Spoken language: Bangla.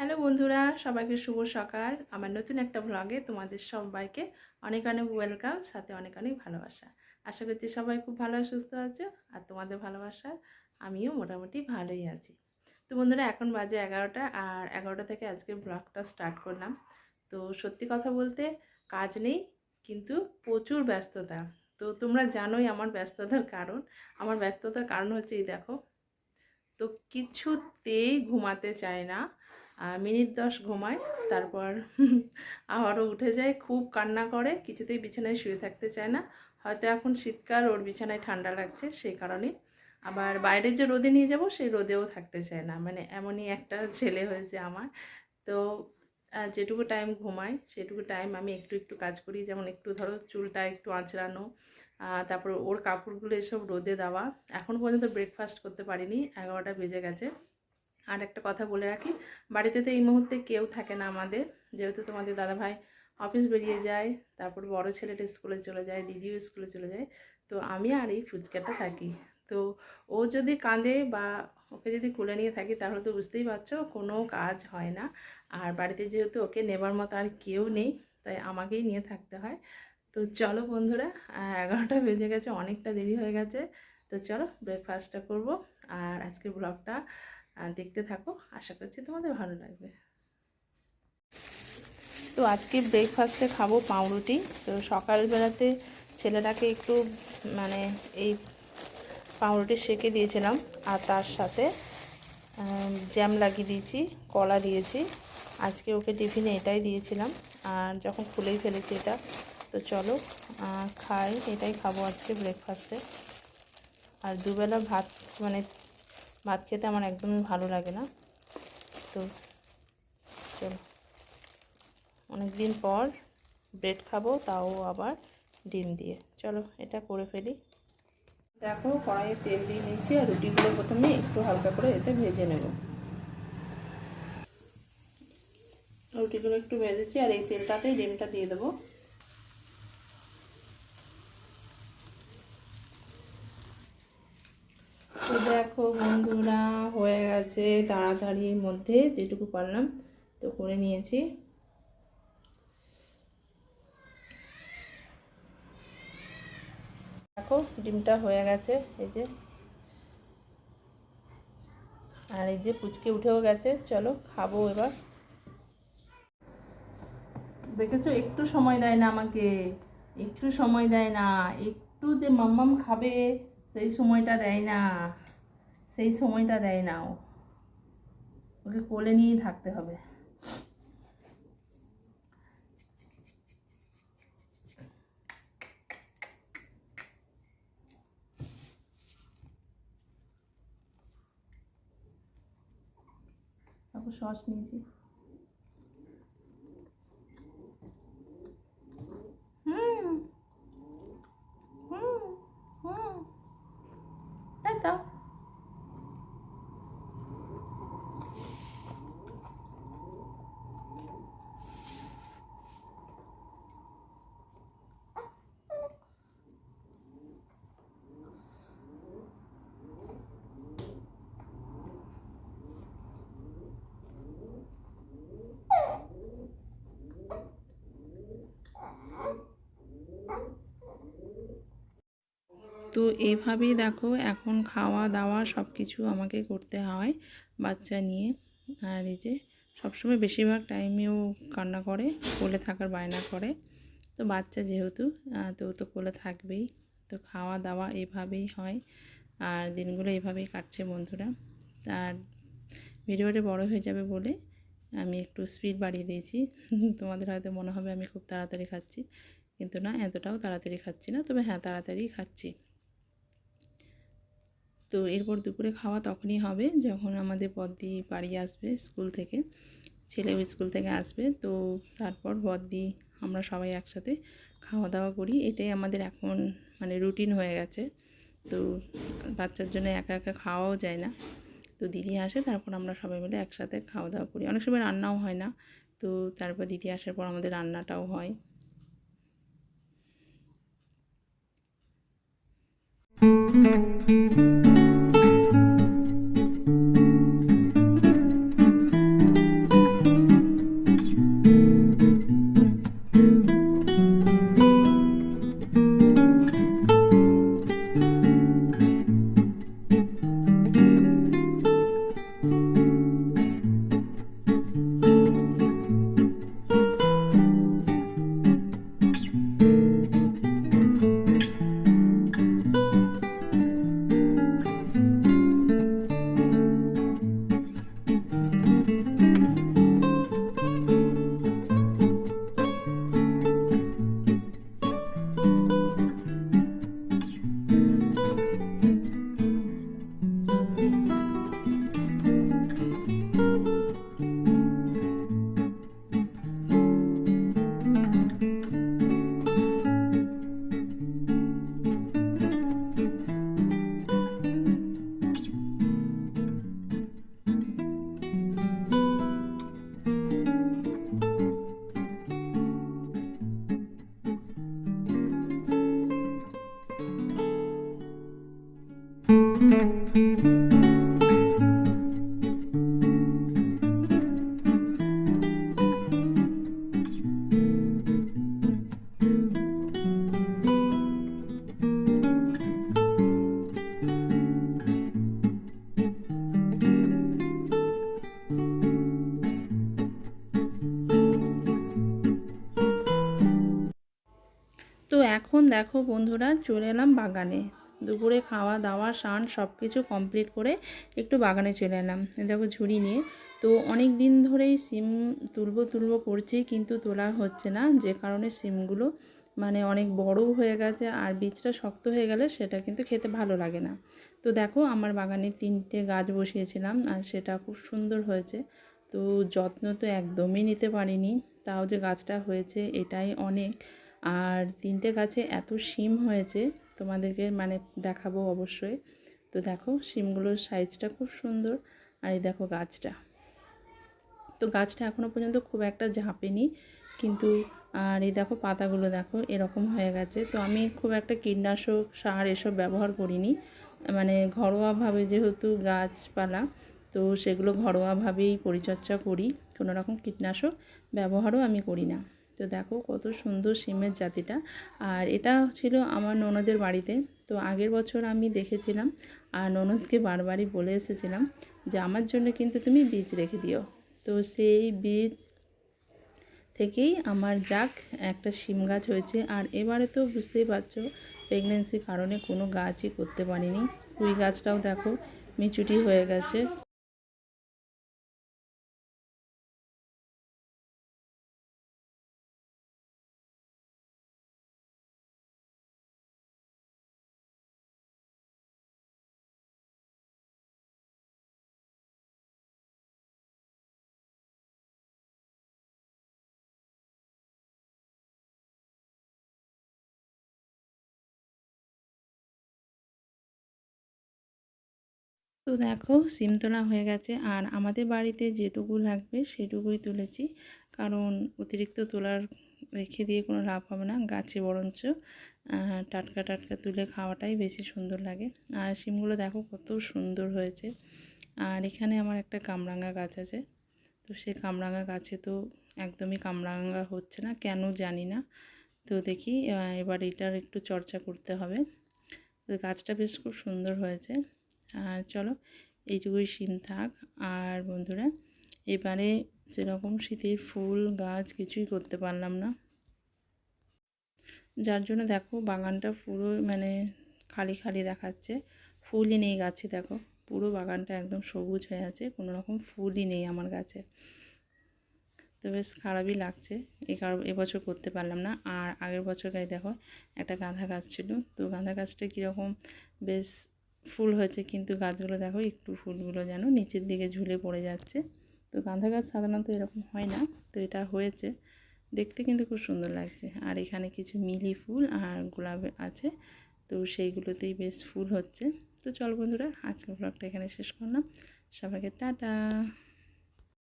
হ্যালো বন্ধুরা, সবাইকে শুভ সকাল। আমার নতুন একটা ভ্লগে তোমাদের সবাইকে অনেক অনেক ওয়েলকাম সাথে অনেক অনেক ভালোবাসা। আশা করছি সবাই খুব ভালো সুস্থ আছো, আর তোমাদের ভালোবাসা আমিও মোটামুটি ভালোই আছি। তো বন্ধুরা, এখন বাজে এগারোটা, আর এগারোটা থেকে আজকে ব্লগটা স্টার্ট করলাম। তো সত্যি কথা বলতে কাজ নেই, কিন্তু প্রচুর ব্যস্ততা। তো তোমরা জানোই আমার ব্যস্ততার কারণ। আমার ব্যস্ততার কারণ হচ্ছে এই দেখো, তো কিছুতেই ঘুমাতে চায় না। মিনিট দশ ঘুমায়, তারপর আবারও উঠে যায়, খুব কান্না করে, কিছুতেই বিছানায় শুয়ে থাকতে চায় না। হয়তো এখন শীতকাল, ওর বিছানায় ঠান্ডা লাগছে সেই কারণে। আবার বাইরের যে রোদে নিয়ে যাব, সেই রোদেও থাকতে চায় না। মানে এমনই একটা ছেলে হয়েছে আমার। তো যেটুকু টাইম ঘুমাই সেটুকু টাইম আমি একটু একটু কাজ করি। যেমন একটু ধরো চুলটা একটু আঁচড়ানো তারপর ওর কাপড়গুলো এসব রোদে দেওয়া। এখন পর্যন্ত ব্রেকফাস্ট করতে পারিনি, এগারোটা বেজে গেছে। আর একটা কথা বলে রাখি, বাড়িতে তো এই মুহূর্তে কেউ থাকে না আমাদের। যেহেতু তোমাদের দাদাভাই অফিস বেরিয়ে যায়, তারপর বড় ছেলেটা স্কুলে চলে যায়, দিদিও স্কুলে চলে যায়, তো আমি আর এই ফুচকাটা থাকি। তো ও যদি কাঁদে বা ওকে যদি কুলে নিয়ে থাকি, তাহলে তো বুঝতেই পারছ, কোনো কাজ হয় না। আর বাড়িতে যেহেতু ওকে নেবার মতো আর কেউ নেই, তাই আমাকেই নিয়ে থাকতে হয়। তো চলো বন্ধুরা এগারোটা বেজে গেছে, অনেকটা দেরি হয়ে গেছে। তো চলো ব্রেকফাস্টটা করব। আর আজকের ব্লগটা দেখতে থাকো। আশা করছি তোমাদের ভালো লাগবে। তো আজকে ব্রেকফাস্টে খাব পাউরুটি। তো সকালবেলাতে ছেলেটাকে একটু মানে এই পাউরুটি সেকে দিয়েছিলাম আর তার সাথে জ্যাম লাগিয়ে দিয়েছি, কলা দিয়েছি। আজকে ওকে টিফিনে এটাই দিয়েছিলাম। আর যখন খুলেই ফেলেছি এটা, তো চলো খাই। এটাই খাব আজকে ব্রেকফাস্টে আর দুবেলা ভাত মানে ভাত খেতে আমার একদমই ভালো লাগে না। তো চলো। অনেক দিন পর ব্রেড খাব, তাও আবার ডিম দিয়ে। চলো, এটা করে ফেলি। দেখো, কড়াইয়ে তেল দিয়ে নিয়েছি আর রুটিগুলো প্রথমে একটু হালকা করে এতে ভেজে নেব। রুটিগুলো একটু ভেজেছি আর এই তেলটাতেই ডিমটা দিয়ে দেবো তো দেখো বন্ধুরা, হয়ে গেছে তাড়াতাড়ির মধ্যে যেটুকু পারলাম তো করে নিয়েছি। দেখো, ডিমটা হয়ে গেছে, এই যে। আর এই যে পুচকে উঠেও গেছে, চলো খাব এবার। দেখেছ, একটু সময় দেয় না আমাকে, একটু সময় দেয় না, একটু যে মাম্মাম খাবে, সেই সময়টা দেয় না। সেই সময়টা দেয় না ও। ওকে কোলে নিয়েই থাকতে হবে। সস নিয়েছি হুম হুম হুম এই তো তো এইভাবেই দেখো এখন খাওয়া দাওয়া সব কিছু আমাকে করতে হয় বাচ্চা নিয়ে। আর এই যে সবসময় বেশিরভাগ টাইমেও কান্না করে, কোলে থাকার বায়না করে। তো বাচ্চা যেহেতু তো তো কোলে থাকবেই। তো খাওয়া দাওয়া এভাবেই হয় আর দিনগুলো এভাবেই কাটছে বন্ধুরা। আর ভিডিওটা বড় হয়ে যাবে বলে আমি একটু স্পিড বাড়িয়ে দিয়েছি। তোমাদের হয়তো মনে হবে আমি খুব তাড়াতাড়ি খাচ্ছি, কিন্তু না, এতটাও তাড়াতাড়ি খাচ্ছি না। তবে হ্যাঁ তাড়াতাড়ি খাচ্ছি। তো এরপর দুপুরে খাওয়া তখনই হবে যখন আমাদের বদ্দি বাড়ি আসবে স্কুল থেকে। ছেলেও স্কুল থেকে আসবে। তো তারপর বদ্দি, আমরা সবাই একসাথে খাওয়া দাওয়া করি। এটাই আমাদের এখন মানে রুটিন হয়ে গেছে। তো বাচ্চার জন্য একা একা খাওয়াও যায় না। তো দিদি আসে, তারপর আমরা সবাই মিলে একসাথে খাওয়া দাওয়া করি। অনেক সময় রান্নাও হয় না। তো তারপর দিদি আসার পর আমাদের রান্নাটাও হয়। দেখো বন্ধুরা, চলে এলাম বাগানে। দুপুরে খাওয়া দাওয়া, স্নান সব কিছু কমপ্লিট করে একটু বাগানে চলে এলাম। দেখো ঝুড়ি নিয়ে। তো অনেক দিন ধরেই সিম তুলবো তুলবো করছি, কিন্তু তোলা হচ্ছে না। যে কারণে সিমগুলো মানে অনেক বড় হয়ে গেছে, আর বীজটা শক্ত হয়ে গেলে সেটা কিন্তু খেতে ভালো লাগে না। তো দেখো আমার বাগানে তিনটে গাছ বসিয়েছিলাম, আর সেটা খুব সুন্দর হয়েছে। তো যত্ন তো একদমই নিতে পারিনি। তাও যে গাছটা হয়েছে, এটাই অনেক। আর তিনটে গাছে এত শিম হয়েছে, তোমাদেরকে মানে দেখাবো অবশ্যই। তো দেখো, শিমগুলোর সাইজটা খুব সুন্দর, আর এই দেখো গাছটা। তো গাছটা এখনও পর্যন্ত খুব একটা ঝাঁপেনি, কিন্তু আর এই দেখো পাতাগুলো দেখো, এরকম হয়ে গেছে। তো আমি খুব একটা কীটনাশক সার এসব ব্যবহার করিনি মানে ঘরোয়াভাবে যেহেতু গাছপালা, তো সেগুলো ঘরোয়াভাবেই পরিচর্যা করি, কোনো রকম কীটনাশক ব্যবহারও আমি করি না। তো দেখো কত সুন্দর সিমের জাতিটা। আর এটা ছিল আমার ননদের বাড়িতে। তো আগের বছর আমি দেখেছিলাম আর ননদকে বারবারই বলে এসেছিলাম যে, আমার জন্য কিন্তু তুমি বীজ রেখে দিও। তো সেই বীজ থেকেই আমার যাক, একটা শিম গাছ হয়েছে। আর এবারে তো বুঝতেই পারছ প্রেগনেন্সির কারণে কোনো গাছই করতে পারিনি। কুই গাছটাও দেখো, মিচুটি হয়ে গেছে। তো দেখো, সিম তোলা হয়ে গেছে। আর আমাদের বাড়িতে যেটুকু লাগবে সেটুকুই তুলেছি। কারণ অতিরিক্ত তোলার রেখে দিয়ে কোনো লাভ হবে না, গাছে বরঞ্চ টাটকা টাটকা তুলে খাওয়াটাই বেশি সুন্দর লাগে। আর সিমগুলো দেখো কত সুন্দর হয়েছে। আর এখানে আমার একটা কামরাঙা গাছ আছে। তো সেই কামরাঙা গাছে তো একদমই কামরাঙা হচ্ছে না, কেন জানি না। তো দেখি এবার এটার একটু চর্চা করতে হবে। তো গাছটা বেশ খুব সুন্দর হয়েছে। আর চলো, এইটুকুই সিম থাক। আর বন্ধুরা, এবারে সেরকম শীতের ফুল, গাছ কিছুই করতে পারলাম না। যার জন্য দেখো, বাগানটা পুরো মানে খালি খালি দেখাচ্ছে। ফুলই নেই গাছে, দেখো। পুরো বাগানটা একদম সবুজ হয়ে আছে, কোনো রকম ফুলই নেই আমার গাছে। তো বেশ খারাপই লাগছে এই কারণ এবছর করতে পারলাম না। আর আগের বছর গায়ে দেখো, একটা গাঁদা গাছ ছিল। তো গাঁদা গাছটা কীরকম বেশ ফুল হয়েছে কিন্তু গাছগুলো দেখো, একটু ফুলগুলো যেন নিচের দিকে ঝুলে পড়ে যাচ্ছে। তো গাঁধা গাছ সাধারণত এরকম হয় না, তো এটা হয়েছে। দেখতে কিন্তু খুব সুন্দর লাগছে। আর এখানে কিছু মিলি ফুল আর গোলাপ আছে, তো সেইগুলোতেই বেশ ফুল হচ্ছে। তো চল বন্ধুরা, আজকের ব্লগটা এখানে শেষ করলাম। সবাইকে টাটা!